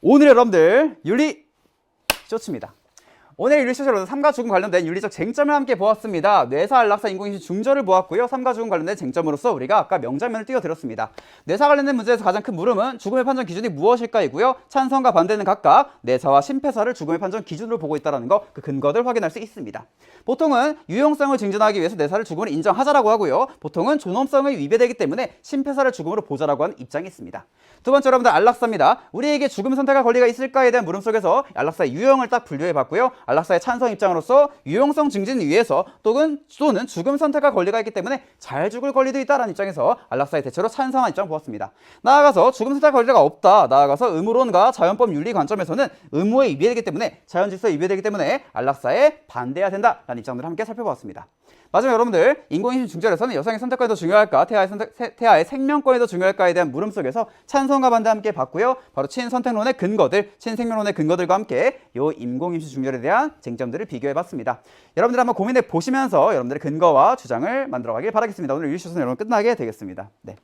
오늘 여러분들 윤리 쇼츠입니다. 오늘 윤리 쇼츠로는 삼가 죽음 관련된 윤리적 쟁점을 함께 보았습니다. 뇌사, 안락사, 인공임신 중절을 보았고요. 삼가 죽음 관련된 쟁점으로서 우리가 아까 명장면을 띄워드렸습니다. 뇌사 관련된 문제에서 가장 큰 물음은 죽음의 판정 기준이 무엇일까이고요. 찬성과 반대는 각각 뇌사와 심폐사를 죽음의 판정 기준으로 보고 있다는 거 그 근거를 확인할 수 있습니다. 보통은 유용성을 증진하기 위해서 뇌사를 죽음으로 인정하자라고 하고요. 보통은 존엄성을 위배되기 때문에 심폐사를 죽음으로 보자라고 하는 입장이 있습니다. 두 번째 여러분들 안락사입니다. 우리에게 죽음 선택할 권리가 있을까에 대한 물음 속에서 안락사의 유형을 딱 분류해 봤고요. 안락사의 찬성 입장으로서 유용성 증진을 위해서 또는 또는 죽음 선택할 권리가 있기 때문에 잘 죽을 권리도 있다라는 입장에서 안락사의 대체로 찬성한 입장 보았습니다. 나아가서 죽음 선택 권리가 없다. 나아가서 의무론과 자연법 윤리 관점에서는 의무에 위배되기 때문에 자연 질서에 위배되기 때문에 안락사에 반대해야 된다라는 입장들을 함께 살펴보았습니다. 마지막 여러분들 인공임신 중절에서는 여성의 선택권이 더 중요할까 태아의, 선택, 세- 태아의 생명권이 더 중요할까에 대한 물음 속에서 찬성과 반대 함께 봤고요 바로 친선택론의 근거들 친생명론의 근거들과 함께 요 인공임신 중절에 대한 쟁점들을 비교해봤습니다. 여러분들 한번 고민해 보시면서 여러분들의 근거와 주장을 만들어 가길 바라겠습니다. 오늘 유시쇼는 여러분 끝나게 되겠습니다. 네.